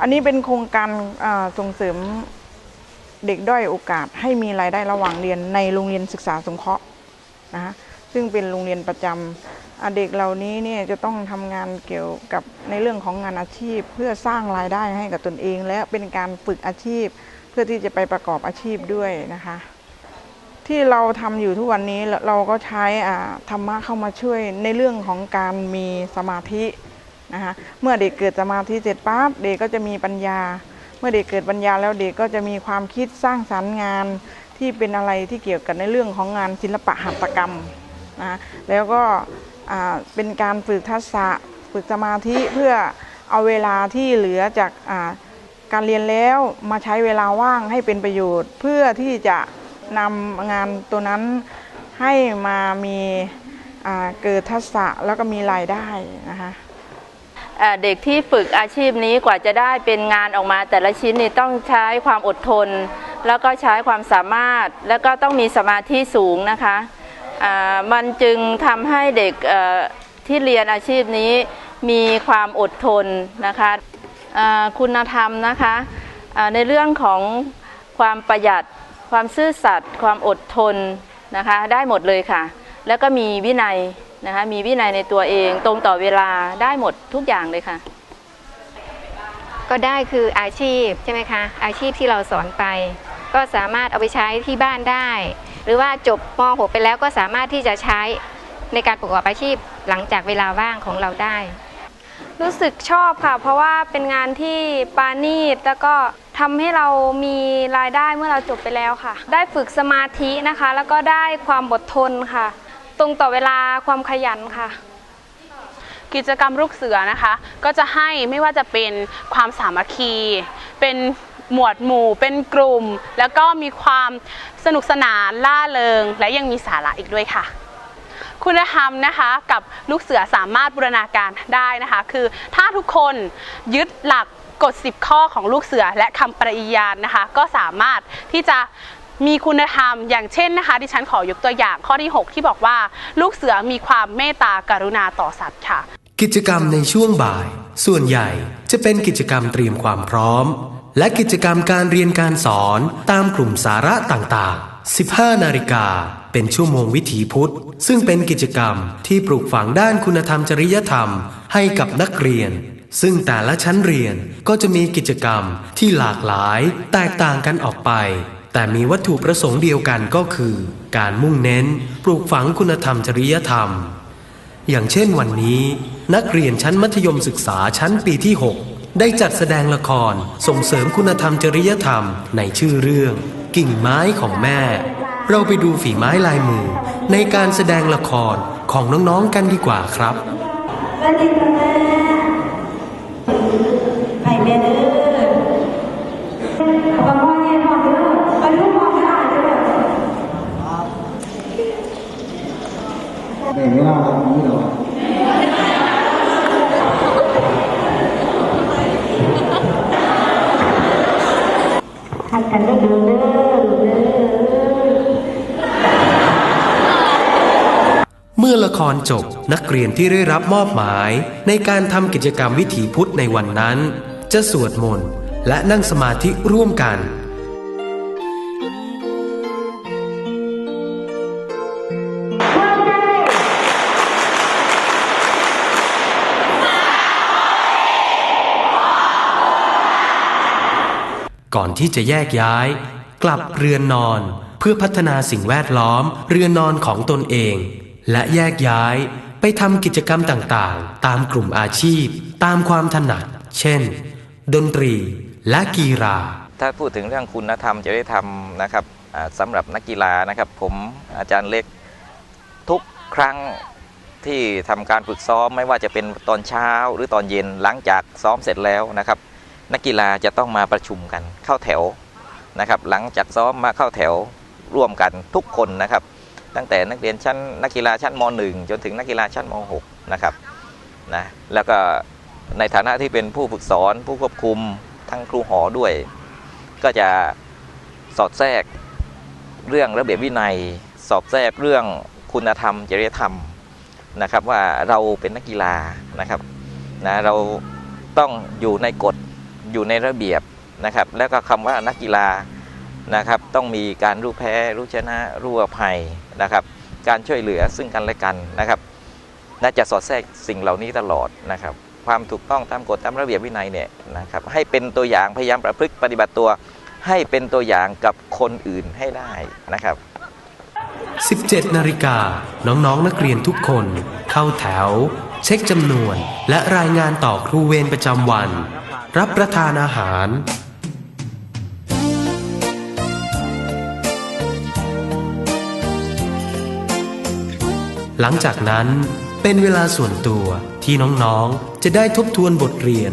อันนี้เป็นโครงการส่งเสริมเด็กด้อยโอกาสให้มีรายได้ระหว่างเรียนในโรงเรียนศึกษาสงเคราะห์นะคะซึ่งเป็นโรงเรียนประจำอ่าเด็กเหล่านี้เนี่ยจะต้องทำงานเกี่ยวกับในเรื่องของงานอาชีพ เพื่อสร้างรายได้ให้กับตนเอง และเป็นการฝึกอาชีพ เพื่อที่จะไปประกอบอาชีพด้วยนะคะที่เราทำอยู่ทุกวันนี้เราก็ใช้ธรรมะเข้ามาช่วยในเรื่องของการมีสมาธิ นะคะเมื่อเด็กเกิดสมาธิเสร็จปั๊บเด็กก็จะมีปัญญา เมื่อเด็กเกิดปัญญาแล้วเด็กก็จะมีความคิดสร้างสรรค์งานที่เป็นอะไรที่เกี่ยวกับในเรื่องของงานศิลปะหัตถกรรมนะแล้วก็เป็นการฝึกทักษะฝึกสมาธิเพื่อเอาเวลาที่เหลือจากการเรียนแล้วมาใช้เวลาว่างให้เป็นประโยชน์ เพื่อที่จะนำงานตัวนั้นให้มามีเกิดทักษะแล้วก็มีรายได้นะคะ เด็กที่ฝึกอาชีพนี้กว่าจะได้เป็นงานออกมา แต่ละชิ้นนี่ต้องใช้ความอดทน แล้วก็ใช้ความสามารถ แล้วก็ต้องมีสมาธิสูงนะคะมันจึงทำให้เด็กที่เรียนอาชีพนี้มีความอดทนนะคะคุณธรรมนะคะในเรื่องของความประหยัดความซื่อสัตย์ความอดทนนะคะได้หมดเลยค่ะ แล้วก็มีวินัย นะคะมีวินัยในตัวเองตรงต่อเวลาได้หมดทุกอย่างเลยค่ะ ก็ได้คืออาชีพใช่ไหมคะอาชีพที่เราสอนไป ก็สามารถเอาไปใช้ที่บ้านได้ หรือว่าจบม .6 ไปแล้วก็สามารถที่จะใช้ในการประกอบอาชีพหลังจากเวลาว่างของเราได้ รู้สึกชอบค่ะ เพราะว่าเป็นงานที่ปาณีตแล้วก็ทำให้เรามีรายได้เมื่อเราจบไปแล้วค่ะ ได้ฝึกสมาธินะคะ แล้วก็ได้ความอดทนค่ะ ตรงต่อเวลาความขยันค่ะ กิจกรรมลูกเสือนะคะ ก็จะให้ไม่ว่าจะเป็นความสามัคคี เป็นหมวดหมู่เป็นกลุ่ม แล้วก็มีความสนุกสนานล่าเริง และยังมีสาระอีกด้วยค่ะ คุณธรรมนะคะกับลูกเสือสามารถบูรณาการได้นะคะ คือถ้าทุกคนยึดหลักกฎ 10 ข้อของลูกเสือและคำปริยานนะคะ ก็สามารถที่จะ มีคุณธรรม อย่างเช่นนะคะ ดิฉันขอยกตัวอย่างข้อที่ 6 ที่บอกว่า ลูกเสือมีความเมตตากรุณาต่อสัตว์ค่ะ กิจกรรมในช่วงบ่าย ส่วนใหญ่จะเป็นกิจกรรมเตรียมความพร้อม และกิจกรรมการเรียนการสอนตามกลุ่มสาระต่างๆ 15 นาฬิกาเป็นชั่วโมงวิถีพุทธ ซึ่งเป็นกิจกรรมที่ปลูกฝังด้านคุณธรรมจริยธรรมให้กับนักเรียน ซึ่งแต่ละชั้นเรียนก็จะมีกิจกรรมที่หลากหลายแตกต่างกันออกไป แต่มีวัตถุประสงค์เดียวกันก็คือ การมุ่งเน้นปลูกฝังคุณธรรมจริยธรรม อย่างเช่นวันนี้ นักเรียนชั้นมัธยมศึกษาชั้นปีที่ 6 ได้จัดแสดงละครส่งเสริมคุณธรรมจริยธรรมในชื่อเรื่อง กิ่งไม้ของแม่ เราไปดูฝีไม้ลายมือ ในการแสดงละครของน้องๆกันดีกว่าครับ แบ่งเวลาแบบนี้หรอหักกันเด้ด้อเด้อเด้อเมื่อละครจบนักเรียนที่ได้รับมอบหมาย ในการทำกิจกรรมวิถีพุทธในวันนั้น จะสวดมนต์และนั่งสมาธิร่วมกัน ก่อนที่จะแยกย้าย กลับเรือนนอนเพื่อพัฒนาสิ่งแวดล้อมเรือนนอนของตนเอง และแยกย้ายไปทำกิจกรรมต่างๆ ตามกลุ่มอาชีพ ตามความถนัด เช่น ดนตรีและกีฬา ถ้าพูดถึงเรื่องคุณธรรมจริยธรรมนะครับสำหรับนักกีฬานะครับ ผมอาจารย์เล็กทุกครั้งที่ทำการฝึกซ้อมไม่ว่าจะเป็นตอนเช้าหรือตอนเย็นหลังจากซ้อมเสร็จแล้วนะครับ นักกีฬาจะต้องมาประชุมกันเข้าแถวนะครับ หลังจากซ้อมมาเข้าแถวร่วมกันทุกคนนะครับ ตั้งแต่นักเรียนชั้นนักกีฬาชั้นม .1 จนถึงนักกีฬาชั้นม .6 นะครับนะแล้วก็ในฐานะที่เป็นผู้ฝึกสอนผู้ควบคุมทั้งครูหอด้วย ก็จะสอดแทรกเรื่องระเบียบวินัย สอบแทรกเรื่องคุณธรรมจริยธรรมนะครับว่าเราเป็นนักกีฬานะครับนะเราต้องอยู่ในกฎ อยู่ในระเบียบนะครับ แล้วก็คำว่านักกีฬานะครับ ต้องมีการรู้แพ้ รู้ชนะรู้อภัยนะครับ การช่วยเหลือซึ่งกันและกันนะครับน่าจะสอดแทรกสิ่งเหล่านี้ตลอดนะครับ ความถูกต้องตามกฎตามระเบียบวินัยเนี่ยนะครับให้เป็นตัวอย่างพยายามประพฤติปฏิบัติตัว ให้เป็นตัวอย่างกับคนอื่นให้ได้นะครับ 17 นาฬิกาน้องๆนักเรียนทุกคน เข้าแถว เช็คจำนวน และรายงานต่อครูเวรประจำวัน รับประทานอาหาร หลังจากนั้นเป็นเวลาส่วนตัวที่น้องๆ จะได้ทบทวนบทเรียน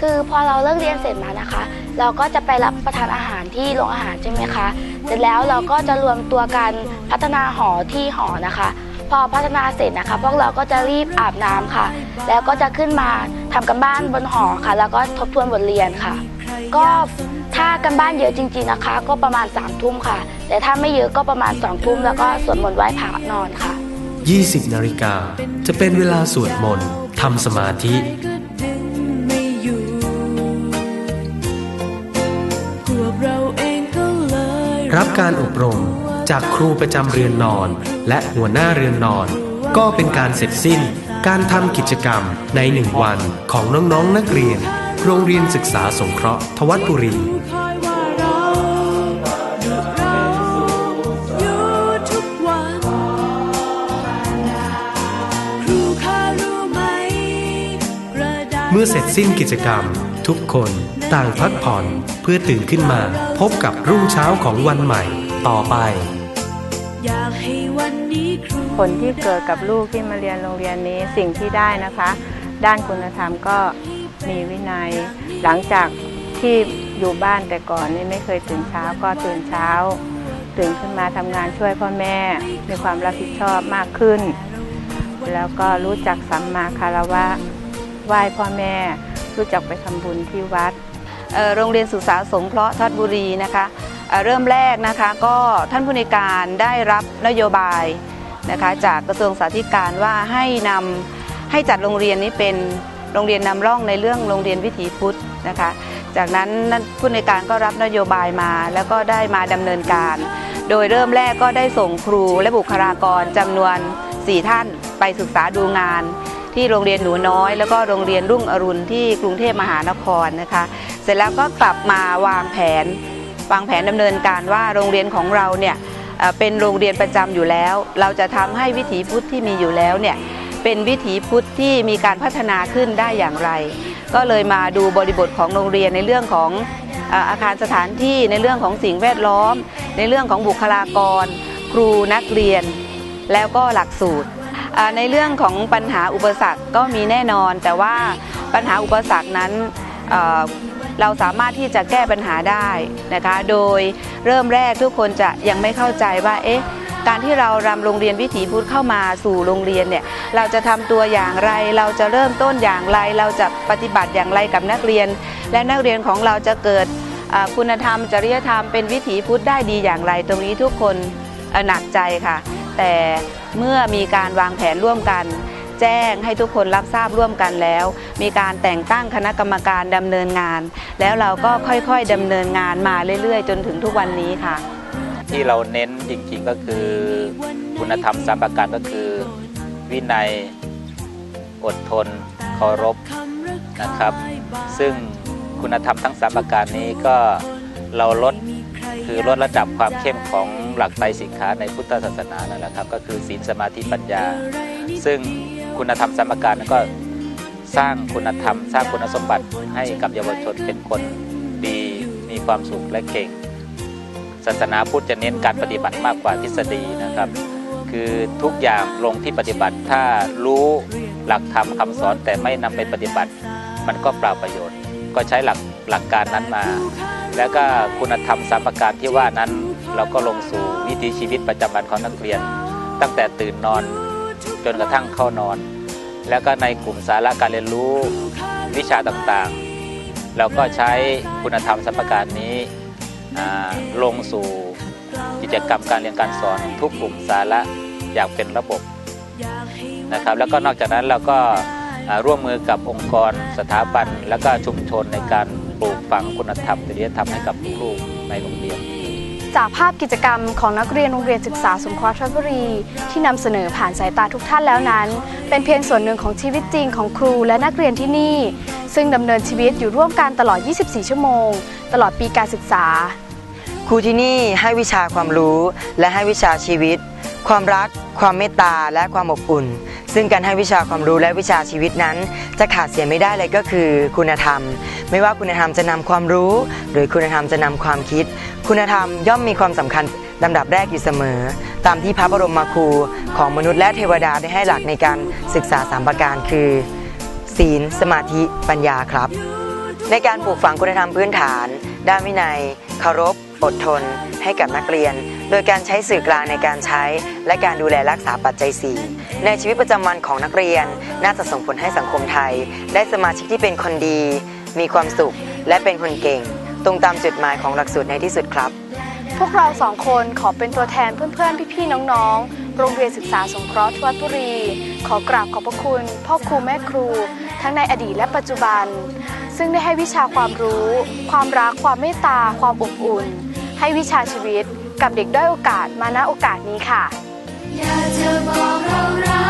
คือพอเราเลิกเรียนเสร็จมานะคะ เราก็จะไปรับประทานอาหารที่โรงอาหารใช่ไหมคะ เสร็จแล้วเราก็จะรวมตัวกันพัฒนาหอที่หอนะคะ พอพัฒนาเสร็จนะคะ พวกเราก็จะรีบอาบน้ำค่ะ แล้วก็จะขึ้นมาทำกันบ้านบนหอค่ะ แล้วก็ทบทวนบทเรียนค่ะ ก็ถ้ากันบ้านเยอะจริง ๆนะคะ ก็ประมาณ3ามทุ่มค่ะ แต่ถ้าไม่เยอะก็ประมาณ2องทุ่มแล้วก็สวดมนต์ไหว้พระนอนค่ะ 20 นาฬิกาจะเป็นเวลาสวดมนต์ทำสมาธิรับการอบรม จากครูประจำเรือนนอน และหัวหน้าเรือนนอน ก็เป็นการเสร็จสิ้น การทำกิจกรรมในหนึ่งวันของน้องๆนักเรียน โรงเรียนศึกษาสงเคราะห์ทวัดบุรีเมื่อเสร็จสิ้นกิจกรรม ทุกคนต่างพักผ่อนเพื่อตื่นขึ้นมาพบกับรุ่งเช้าของวันใหม่ต่อไป ผลที่เกิดกับลูกที่มาเรียนโรงเรียนนี้สิ่งที่ได้นะคะ ด้านคุณธรรมก็มีวินัย หลังจากที่อยู่บ้านแต่ก่อนนี่ไม่เคยตื่นเช้าก็ตื่นเช้า ตื่นขึ้นมาทำงานช่วยพ่อแม่ มีความรับผิดชอบมากขึ้น แล้วก็รู้จักสัมมาคารวะไหว้พ่อแม่ รู้จักไปทำบุญที่วัดโรงเรียนศึกษาสงเคราะห์ทัดบุรีนะคะ เริ่มแรกนะคะก็ท่านผู้ในการได้รับนโยบายนะคะจากกระทรวงสาธารณการว่าให้นำให้จัดโรงเรียนนี้เป็นโรงเรียนนำร่องในเรื่องโรงเรียนวิถีพุทธนะคะ จากนั้นผู้ในการก็รับนโยบายมา แล้วก็ได้มาดำเนินการ โดยเริ่มแรกก็ได้ส่งครูและบุคลากรจำนวน 4 ท่านไปศึกษาดูงาน ที่โรงเรียนหนูน้อย แล้วก็โรงเรียนรุ่งอรุณที่กรุงเทพมหานครนะคะ เสร็จแล้วก็กลับมาวางแผน วางแผนดำเนินการว่าโรงเรียนของเราเนี่ยเป็นโรงเรียนประจำอยู่แล้ว เราจะทำให้วิถีพุทธที่มีอยู่แล้วเนี่ยเป็นวิถีพุทธที่มีการพัฒนาขึ้นได้อย่างไร ก็เลยมาดูบริบทของโรงเรียนในเรื่องของอาคารสถานที่ในเรื่องของสิ่งแวดล้อม ในเรื่องของบุคลากร ครูนักเรียน แล้วก็หลักสูตร ในเรื่องของปัญหาอุปสรรคก็มีแน่นอน แต่ว่าปัญหาอุปสรรคนั้น เราสามารถที่จะแก้ปัญหาได้นะคะ โดยเริ่มแรกทุกคนจะยังไม่เข้าใจว่าเอ๊ะการที่เรารำโรงเรียนวิถีพุทธเข้ามาสู่โรงเรียนเนี่ยเราจะทำตัวอย่างไร เราจะเริ่มต้นอย่างไร เราจะปฏิบัติอย่างไรกับนักเรียน และนักเรียนของเราจะเกิดคุณธรรม จริยธรรมเป็นวิถีพุทธได้ดีอย่างไร ตรงนี้ทุกคนหนักใจค่ะ แต่เมื่อมีการวางแผนร่วมกัน แจ้งให้ทุกคนรับทราบร่วมกันแล้ว มีการแต่งตั้งคณะกรรมการดำเนินงาน แล้วเราก็ค่อยๆดำเนินงานมาเรื่อยๆ จนถึงทุกวันนี้ค่ะ ที่เราเน้นจริงๆก็คือคุณธรรมสามประการก็คือ วินัยอดทนเคารพนะครับ ซึ่งคุณธรรมทั้งสามประการนี้ก็เราลดคือลดระดับความเข้มของหลักไตรสิกขาในพุทธศาสนานั่นแหละครับ ก็คือศีลสมาธิปัญญา ซึ่ง คุณธรรมสามประการนั้นก็สร้างคุณธรรม สร้างคุณสมบัติให้กับเยาวชนเป็นคนดีมีความสุขและเก่ง ศาสนาพุทธจะเน้นการปฏิบัติมากกว่าทฤษฎีนะครับ คือทุกอย่างลงที่ปฏิบัติถ้ารู้หลักธรรมคำสอนแต่ไม่นำไปปฏิบัติ มันก็เปล่าประโยชน์ ก็ใช้หลักหลักการนั้นมา แล้วก็คุณธรรมสามประการที่ว่านั้นเราก็ลงสู่วิถีชีวิตประจำวันของนักเรียน ตั้งแต่ตื่นนอน จนกระทั่งเข้านอน แล้วก็ในกลุ่มสาระการเรียนรู้วิชาต่างๆ เราก็ใช้คุณธรรมสามประการนี้ลงสู่กิจกรรมการเรียนการสอนทุกกลุ่มสาระอย่างเป็นระบบนะครับ แล้วก็นอกจากนั้นเราก็ร่วมมือกับองค์กรสถาบัน และก็ชุมชนในการปลูกฝังคุณธรรมจริยธรรมให้กับลูกในโรงเรียน จากภาพกิจกรรมของนักเรียนโรงเรียนศึกษาสงเคราะห์ชลบุรี ที่นำเสนอผ่านสายตาทุกท่านแล้วนั้น เป็นเพียงส่วนหนึ่งของชีวิตจริงของครูและนักเรียนที่นี่ ซึ่งดำเนินชีวิตอยู่ร่วมกันตลอด 24 ชั่วโมง ตลอดปีการศึกษา ครูที่นี่ให้วิชาความรู้และให้วิชาชีวิต ความรัก ความเมตตา และความอบอุ่น ซึ่งการให้วิชาความรู้และวิชาชีวิตนั้น จะขาดเสียไม่ได้เลยก็คือ คุณธรรม ไม่ว่าคุณธรรมจะนำความรู้ หรือคุณธรรมจะนำความคิด คุณธรรมย่อมมีความสำคัญลำดับแรกอยู่เสมอ ตามที่พระบรมครูของมนุษย์และเทวดาได้ให้หลักในการศึกษาสามประการคือ ศีล สมาธิ ปัญญาครับ ในการปลูกฝังคุณธรรมพื้นฐาน ด้านวินัยเคารพ อดทน ให้กับนักเรียน โดยการใช้สื่อกลางในการใช้ และการดูแลรักษาปัจจัย 4 ในชีวิตประจำวันของนักเรียน น่าจะส่งผลให้สังคมไทย ได้สมาชิกที่เป็นคนดี มีความสุข และเป็นคนเก่ง ตรงตามจุดหมายของหลักสูตรในที่สุดครับ พวกเราสองคนขอเป็นตัวแทนเพื่อนๆ พี่ๆ น้องๆ โรงเรียนศึกษาสงเคราะห์ทวัดบุรี ขอกราบขอบพระคุณ พ่อครูแม่ครู ทั้งในอดีตและปัจจุบัน ซึ่งได้ให้วิชาความรู้ ความรัก ความเมตตา ความอบอุ่น ให้วิชาชีวิต กับเด็กด้อยโอกาสมาณโอกาสนี้ค่ะ อยากจะบอกเรา